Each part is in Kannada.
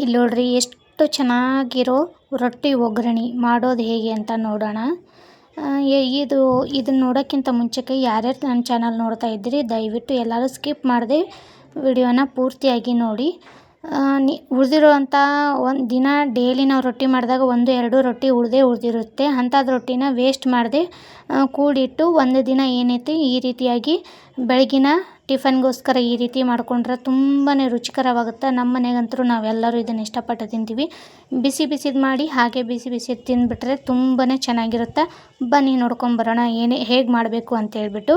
ಇಲ್ಲಿ ನೋಡ್ರಿ ಎಷ್ಟು ಚೆನ್ನಾಗಿರೋ ರೊಟ್ಟಿ ಒಗ್ಗರಣೆ ಮಾಡೋದು ಹೇಗೆ ಅಂತ ನೋಡೋಣ. ಇದು, ಇದನ್ನ ನೋಡೋಕ್ಕಿಂತ ಮುಂಚೆಗೆ ಯಾರ್ಯಾರು ನನ್ನ ಚಾನಲ್ ನೋಡ್ತಾ ಇದ್ದೀರಿ, ದಯವಿಟ್ಟು ಎಲ್ಲರೂ ಸ್ಕಿಪ್ ಮಾಡದೆ ವಿಡಿಯೋನ ಪೂರ್ತಿಯಾಗಿ ನೋಡಿ. ನಿ ಉಳಿದಿರುವಂಥ ಒಂದು ದಿನ ಡೇಲಿ ನಾವು ರೊಟ್ಟಿ ಮಾಡಿದಾಗ ಒಂದು, ಎರಡು ರೊಟ್ಟಿ ಉಳಿದೇ ಉಳಿದಿರುತ್ತೆ. ಅಂಥದ್ದು ರೊಟ್ಟಿನ ವೇಸ್ಟ್ ಮಾಡದೆ ಕೂಡಿಟ್ಟು ಒಂದು ದಿನ ಏನೈತಿ ಈ ರೀತಿಯಾಗಿ ಬೆಳಗಿನ ಟಿಫನ್ಗೋಸ್ಕರ ಈ ರೀತಿ ಮಾಡಿಕೊಂಡ್ರೆ ತುಂಬಾ ರುಚಿಕರವಾಗುತ್ತೆ. ನಮ್ಮ ಮನೆಗಂತೂ ನಾವೆಲ್ಲರೂ ಇದನ್ನು ಇಷ್ಟಪಟ್ಟು ತಿಂತೀವಿ. ಬಿಸಿ ಬಿಸಿದು ಮಾಡಿ ಹಾಗೆ ಬಿಸಿ ಬಿಸಿ ತಿಂದುಬಿಟ್ರೆ ತುಂಬಾ ಚೆನ್ನಾಗಿರುತ್ತೆ. ಬನ್ನಿ ನೋಡ್ಕೊಂಬರೋಣ ಏನೇ ಹೇಗೆ ಮಾಡಬೇಕು ಅಂತ ಹೇಳ್ಬಿಟ್ಟು.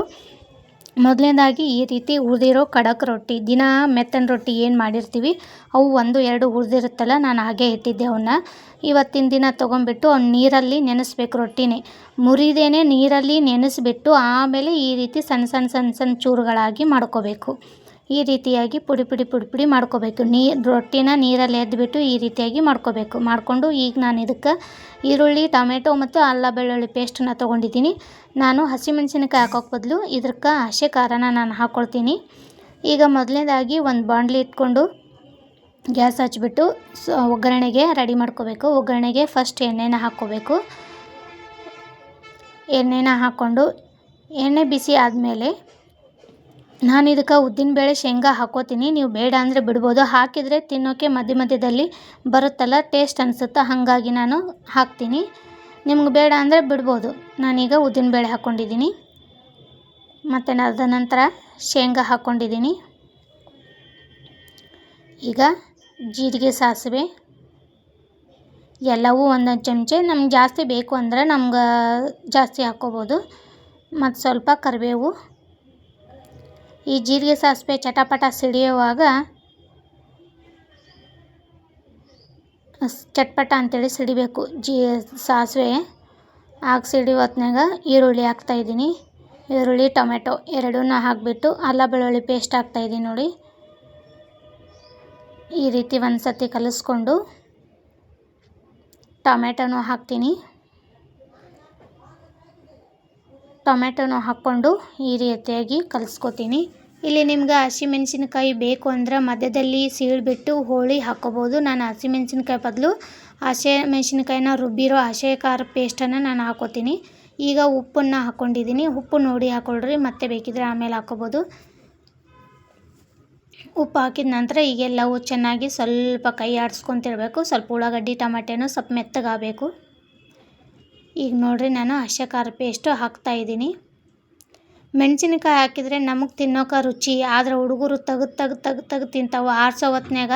ಮೊದಲನೇದಾಗಿ ಈ ರೀತಿ ಉಳಿದಿರೋ ಖಡಕ್ ರೊಟ್ಟಿ, ದಿನ ಮೆತ್ತನ ರೊಟ್ಟಿ ಏನು ಮಾಡಿರ್ತೀವಿ, ಅವು ಒಂದು ಎರಡು ಉಳಿದಿರುತ್ತಲ್ಲ ನಾನು ಹಾಗೆ ಇಟ್ಟಿದ್ದೆ ಅವನ್ನ ಇವತ್ತಿನ ದಿನ ತೊಗೊಂಬಿಟ್ಟು ಅವ್ನ ನೀರಲ್ಲಿ ನೆನೆಸ್ಬೇಕು ರೊಟ್ಟಿನೇ. ಮುರಿದೇನೆ ನೀರಲ್ಲಿ ನೆನೆಸ್ಬಿಟ್ಟು ಆಮೇಲೆ ಈ ರೀತಿ ಸಣ್ಣ ಸಣ್ಣ ಸಣ್ಣ ಸಣ್ಣ ಚೂರುಗಳಾಗಿ ಮಾಡ್ಕೋಬೇಕು. ಈ ರೀತಿಯಾಗಿ ಪುಡಿ ಪುಡಿ ಪುಡಿ ಪುಡಿ ಮಾಡ್ಕೋಬೇಕು. ನೀ ರೊಟ್ಟಿನ ನೀರಲ್ಲಿ ಎದ್ದುಬಿಟ್ಟು ಈ ರೀತಿಯಾಗಿ ಮಾಡ್ಕೋಬೇಕು. ಮಾಡಿಕೊಂಡು ಈಗ ನಾನು ಇದಕ್ಕೆ ಈರುಳ್ಳಿ, ಟೊಮೆಟೊ ಮತ್ತು ಅಲ್ಲ ಬೆಳ್ಳುಳ್ಳಿ ಪೇಸ್ಟನ್ನ ತೊಗೊಂಡಿದ್ದೀನಿ. ನಾನು ಹಸಿಮೆಣಸಿನಕಾಯಿ ಹಾಕೋಕೆ ಬದಲು ಇದಕ್ಕೆ ಹಸಿ ಖಾರನ ನಾನು ಹಾಕ್ಕೊಳ್ತೀನಿ ಈಗ ಮೊದಲನೇದಾಗಿ ಒಂದು ಬಾಣಲಿ ಇಟ್ಕೊಂಡು ಗ್ಯಾಸ್ ಹಚ್ಚಿಬಿಟ್ಟು ಒಗ್ಗರಣೆಗೆ ರೆಡಿ ಮಾಡ್ಕೋಬೇಕು. ಒಗ್ಗರಣೆಗೆ ಫಸ್ಟ್ ಎಣ್ಣೆನ ಹಾಕ್ಕೋಬೇಕು. ಎಣ್ಣೆನ ಹಾಕ್ಕೊಂಡು ಎಣ್ಣೆ ಬಿಸಿ ಆದಮೇಲೆ ನಾನು ಇದಕ್ಕೆ ಉದ್ದಿನಬೇಳೆ ಶೇಂಗಾ ಹಾಕೋತೀನಿ. ನೀವು ಬೇಡ ಅಂದರೆ ಬಿಡ್ಬೋದು. ಹಾಕಿದರೆ ತಿನ್ನೋಕ್ಕೆ ಮಧ್ಯ ಮಧ್ಯದಲ್ಲಿ ಬರುತ್ತಲ್ಲ ಟೇಸ್ಟ್ ಅನಿಸುತ್ತೆ? ಹಾಗಾಗಿ ನಾನು ಹಾಕ್ತೀನಿ. ನಿಮ್ಗೆ ಬೇಡ ಅಂದರೆ ಬಿಡ್ಬೋದು. ನಾನೀಗ ಉದ್ದಿನಬೇಳೆ ಹಾಕ್ಕೊಂಡಿದ್ದೀನಿ ಮತ್ತು ಅದ ನಂತರ ಶೇಂಗಾ ಹಾಕ್ಕೊಂಡಿದ್ದೀನಿ ಈಗ ಜೀರಿಗೆ ಸಾಸಿವೆ, ಎಲ್ಲವೂ ಒಂದೊಂದು ಚಮಚೆ. ನಮ್ಗೆ ಜಾಸ್ತಿ ಬೇಕು ಅಂದರೆ ನಮ್ಗೆ ಜಾಸ್ತಿ ಹಾಕ್ಕೋಬೋದು ಮತ್ತು ಸ್ವಲ್ಪ ಕರಿಬೇವು. ಈ ಜೀರಿಗೆ ಸಾಸಿವೆ ಚಟಪಟ ಸಿಡಿಯುವಾಗ ಚಟ್ಪಟ ಅಂತೇಳಿ ಸಿಡಿಬೇಕು. ಜೀ ಸಾಸಿವೆ ಆಗ ಸಿಡಿಯೋ ಹೊತ್ನಾಗ ಈರುಳ್ಳಿ ಹಾಕ್ತಾಯಿದ್ದೀನಿ ಈರುಳ್ಳಿ, ಟೊಮೆಟೊ ಎರಡನ್ನೂ ಹಾಕಿಬಿಟ್ಟು ಅಲ್ಲ ಬೆಳ್ಳುಳ್ಳಿ ಪೇಸ್ಟ್ ಹಾಕ್ತಾಯಿದ್ದೀನಿ ನೋಡಿ. ಈ ರೀತಿ ಒಂದು ಸತಿ ಕಲಿಸ್ಕೊಂಡು ಟೊಮೆಟೊನೂ ಹಾಕ್ತೀನಿ. ಟೊಮೆಟೊನೂ ಹಾಕ್ಕೊಂಡು ಈ ರೀತಿಯಾಗಿ ಕಲಿಸ್ಕೊತೀನಿ. ಇಲ್ಲಿ ನಿಮ್ಗೆ ಹಸಿಮೆಣ್ಸಿನ್ಕಾಯಿ ಬೇಕು ಅಂದ್ರೆ ಮಧ್ಯದಲ್ಲಿ ಸೀಳ್ಬಿಟ್ಟು ಹೋಳಿ ಹಾಕ್ಕೋಬೋದು. ನಾನು ಹಸಿಮೆಣಸಿನ್ಕಾಯಿ ಬದಲು ಹಸೆ ಮೆಣಸಿನ್ಕಾಯಿನ ರುಬ್ಬಿರೋ ಹಸೆ ಖಾರ ಪೇಸ್ಟನ್ನು ನಾನು ಹಾಕೋತೀನಿ ಈಗ ಉಪ್ಪನ್ನು ಹಾಕ್ಕೊಂಡಿದ್ದೀನಿ. ಉಪ್ಪು ನೋಡಿ ಹಾಕ್ಕೊಳ್ರಿ, ಮತ್ತೆ ಬೇಕಿದ್ರೆ ಆಮೇಲೆ ಹಾಕ್ಕೋಬೋದು. ಉಪ್ಪು ಹಾಕಿದ ನಂತರ ಈಗೆಲ್ಲವೂ ಚೆನ್ನಾಗಿ ಸ್ವಲ್ಪ ಕೈ ಆಡಿಸ್ಕೊತಿರ್ಬೇಕು. ಸ್ವಲ್ಪ ಉಳ್ಳಾಗಡ್ಡಿ, ಟಮಾಟೆನೂ ಸ್ವಲ್ಪ ಮೆತ್ತಗಾಗಬೇಕು. ಈಗ ನೋಡಿರಿ, ನಾನು ಹಸೆ ಖಾರ ಪೇಸ್ಟು ಹಾಕ್ತಾಯಿದ್ದೀನಿ ಮೆಣಸಿನ್ಕಾಯಿ ಹಾಕಿದರೆ ನಮಗೆ ತಿನ್ನೋಕೆ ರುಚಿ, ಆದ್ರೆ ಹುಡುಗರು ತೆಗ್ದು ತೆಗ್ದು ತೆಗ್ದು ತೆಗ್ದು ತಿಂತಾವೆ. ಆರಿಸೋ ಹೊತ್ನ್ಯಾಗ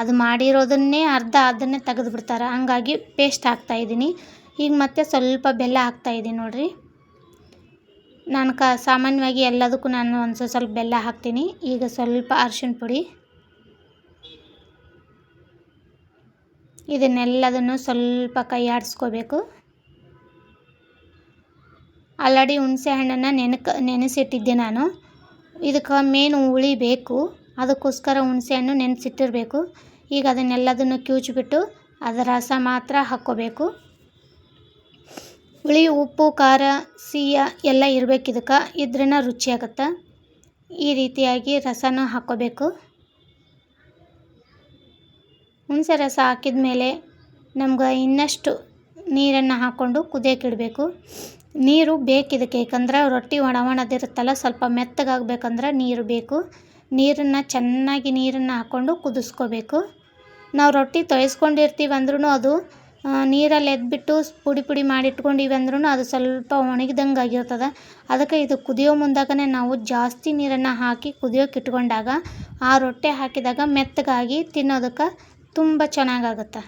ಅದು ಮಾಡಿರೋದನ್ನೇ ಅರ್ಧ ಅದನ್ನೇ ತೆಗೆದು ಬಿಡ್ತಾರೆ. ಹಂಗಾಗಿ ಪೇಸ್ಟ್ ಹಾಕ್ತಾಯಿದ್ದೀನಿ ಈಗ ಮತ್ತೆ ಸ್ವಲ್ಪ ಬೆಲ್ಲ ಹಾಕ್ತಾಯಿದ್ದೀನಿ ನೋಡಿರಿ. ನಾನು ಕ ಸಾಮಾನ್ಯವಾಗಿ ಎಲ್ಲದಕ್ಕೂ ನಾನು ಒಂದು ಸ್ವಲ್ಪ ಬೆಲ್ಲ ಹಾಕ್ತೀನಿ. ಈಗ ಸ್ವಲ್ಪ ಅರಿಶಿಣ ಪುಡಿ. ಇದನ್ನೆಲ್ಲದನ್ನು ಸ್ವಲ್ಪ ಕೈ ಆಡಿಸ್ಕೋಬೇಕು ಆಲ್ರೆಡಿ ಹುಣಸೆ ಹಣ್ಣನ್ನು ನೆನಕ, ನೆನೆಸಿಟ್ಟಿದ್ದೆ ನಾನು. ಇದಕ್ಕೆ ಮೇನ್ ಹುಳಿ ಬೇಕು. ಅದಕ್ಕೋಸ್ಕರ ಹುಣಸೆ ಹಣ್ಣು ನೆನೆಸಿಟ್ಟಿರಬೇಕು. ಈಗ ಅದನ್ನೆಲ್ಲದನ್ನು ಕಿವುಚ್ಬಿಟ್ಟು ಅದರ ರಸ ಮಾತ್ರ ಹಾಕ್ಕೋಬೇಕು. ಹುಳಿ, ಉಪ್ಪು, ಖಾರ, ಸಿಹಿಯ ಎಲ್ಲ ಇರಬೇಕು ಇದಕ್ಕೆ. ಇದ್ರನ್ನ ರುಚಿಯಾಗುತ್ತೆ ಈ ರೀತಿಯಾಗಿ ರಸನ ಹಾಕ್ಕೋಬೇಕು. ಹುಣಸೆ ರಸ ಹಾಕಿದ ಮೇಲೆ ನಮ್ಗೆ ಇನ್ನಷ್ಟು ನೀರನ್ನು ಹಾಕ್ಕೊಂಡು ಕುದಿಯೋಕ್ಕಿಡಬೇಕು ನೀರು ಬೇಕಿದಕ್ಕೆ ಯಾಕಂದ್ರೆ ರೊಟ್ಟಿ ಒಣ ಒಣದಿರುತ್ತಲ್ಲ, ಸ್ವಲ್ಪ ಮೆತ್ತಗಾಗಬೇಕಂದ್ರೆ ನೀರು ಬೇಕು. ನೀರನ್ನು ಚೆನ್ನಾಗಿ ನೀರನ್ನು ಹಾಕ್ಕೊಂಡು ಕುದಿಸ್ಕೋಬೇಕು. ನಾವು ರೊಟ್ಟಿ ತೊಯ್ಸ್ಕೊಂಡಿರ್ತೀವಿ ಅಂದ್ರೂ ಅದು ನೀರಲ್ಲಿ ಎದ್ಬಿಟ್ಟು ಪುಡಿ ಪುಡಿ ಮಾಡಿಟ್ಕೊಂಡಿವಿ ಅಂದ್ರೂ ಅದು ಸ್ವಲ್ಪ ಒಣಗಿದಂಗೆ ಆಗಿರ್ತದೆ. ಅದಕ್ಕೆ ಇದು ಕುದಿಯೋ ಮುಂದಾಗನೇ ನಾವು ಜಾಸ್ತಿ ನೀರನ್ನು ಹಾಕಿ ಕುದಿಯೋಕೆ ಇಟ್ಕೊಂಡಾಗ ಆ ರೊಟ್ಟಿ ಹಾಕಿದಾಗ ಮೆತ್ತಗಾಗಿ ತಿನ್ನೋದಕ್ಕೆ ತುಂಬ ಚೆನ್ನಾಗಾಗುತ್ತೆ.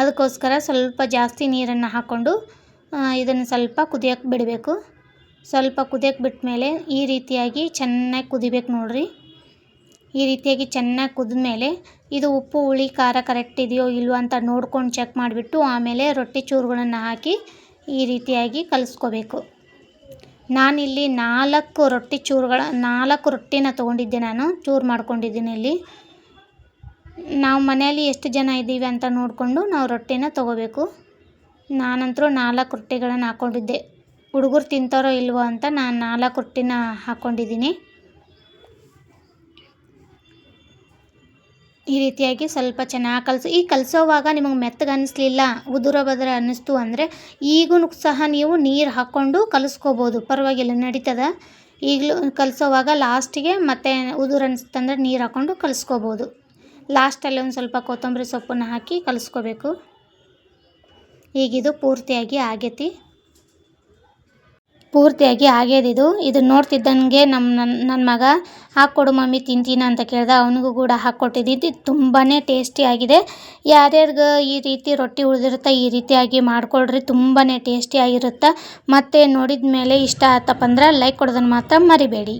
ಅದಕ್ಕೋಸ್ಕರ ಸ್ವಲ್ಪ ಜಾಸ್ತಿ ನೀರನ್ನು ಹಾಕ್ಕೊಂಡು ಇದನ್ನು ಸ್ವಲ್ಪ ಕುದಿಯೋಕೆ ಬಿಡಬೇಕು. ಸ್ವಲ್ಪ ಕುದಿಯೋಕೆ ಬಿಟ್ಮೇಲೆ ಈ ರೀತಿಯಾಗಿ ಚೆನ್ನಾಗಿ ಕುದಿಬೇಕು ನೋಡ್ರಿ. ಈ ರೀತಿಯಾಗಿ ಚೆನ್ನಾಗಿ ಕುದಿದ್ಮೇಲೆ ಇದು ಉಪ್ಪು, ಹುಳಿ, ಖಾರ ಕರೆಕ್ಟ್ ಇದೆಯೋ ಇಲ್ವೋ ಅಂತ ನೋಡ್ಕೊಂಡು ಚೆಕ್ ಮಾಡಿಬಿಟ್ಟು ಆಮೇಲೆ ರೊಟ್ಟಿ ಚೂರುಗಳನ್ನು ಹಾಕಿ ಈ ರೀತಿಯಾಗಿ ಕಲಿಸ್ಕೋಬೇಕು. ನಾನಿಲ್ಲಿ ನಾಲ್ಕು ರೊಟ್ಟಿ ಚೂರುಗಳ, ನಾಲ್ಕು ರೊಟ್ಟಿನ ತೊಗೊಂಡಿದ್ದೆ ನಾನು, ಚೂರು ಮಾಡ್ಕೊಂಡಿದ್ದೀನಿ ಇಲ್ಲಿ. ನಾವು ಮನೆಯಲ್ಲಿ ಎಷ್ಟು ಜನ ಇದ್ದೀವಿ ಅಂತ ನೋಡಿಕೊಂಡು ನಾವು ರೊಟ್ಟಿನ ತೊಗೋಬೇಕು. ನಾನಂತರೂ ನಾಲ್ಕು ರೊಟ್ಟಿಗಳನ್ನು ಹಾಕ್ಕೊಂಡಿದ್ದೆ ಹುಡುಗರು ತಿಂತಾರೋ ಇಲ್ವೋ ಅಂತ ನಾನು ನಾಲ್ಕು ರೊಟ್ಟಿನ ಹಾಕ್ಕೊಂಡಿದ್ದೀನಿ ಈ ರೀತಿಯಾಗಿ ಸ್ವಲ್ಪ ಚೆನ್ನಾಗಿ ಕಲಸು. ಈ ಕಲಸೋವಾಗ ನಿಮಗೆ ಮೆತ್ತಗೆ ಅನ್ನಿಸ್ಲಿಲ್ಲ ಉದುರ ಬದುರ ಅನ್ನಿಸ್ತು ಅಂದರೆ ಈಗೂ ಸಹ ನೀವು ನೀರು ಹಾಕ್ಕೊಂಡು ಕಲಿಸ್ಕೋಬೋದು. ಪರವಾಗಿಲ್ಲ, ನಡೀತದೆ. ಈಗಲೂ ಕಲಸೋವಾಗ ಲಾಸ್ಟಿಗೆ ಮತ್ತೆ ಉದುರು ಅನ್ನಿಸ್ತಂದ್ರೆ ನೀರು ಹಾಕ್ಕೊಂಡು ಕಲಿಸ್ಕೋಬೋದು. ಲಾಸ್ಟಲ್ಲಿ ಒಂದು ಸ್ವಲ್ಪ ಕೊತ್ತಂಬರಿ ಸೊಪ್ಪನ್ನು ಹಾಕಿ ಕಲಿಸ್ಕೋಬೇಕು. ಈಗಿದು ಪೂರ್ತಿಯಾಗಿ ಆಗೈತಿ. ಪೂರ್ತಿಯಾಗಿ ಆಗ್ಯದಿದು ಇದು. ನೋಡ್ತಿದ್ದಂಗೆ ನಮ್ಮ ನನ್ನ ನನ್ನ ಮಗ, ಹಾಕ್ಕೊಡು ಮಮ್ಮಿ, ತಿಂತೀನ ಅಂತ ಕೇಳ್ದೆ. ಅವನಿಗೂ ಕೂಡ ಹಾಕ್ಕೊಟ್ಟಿದ್ದು. ತುಂಬಾ ಟೇಸ್ಟಿಯಾಗಿದೆ ಯಾರ್ಯಾರಿಗೆ ಈ ರೀತಿ ರೊಟ್ಟಿ ಉಳಿದಿರುತ್ತೆ ಈ ರೀತಿಯಾಗಿ ಮಾಡಿಕೊಳ್ರಿ ತುಂಬಾ ಟೇಸ್ಟಿಯಾಗಿರುತ್ತೆ ಮತ್ತು ನೋಡಿದ ಮೇಲೆ ಇಷ್ಟ ಆತಪ್ಪ ಅಂದ್ರೆ ಲೈಕ್ ಕೊಡೋದನ್ನು ಮಾತ್ರ ಮರಿಬೇಡಿ.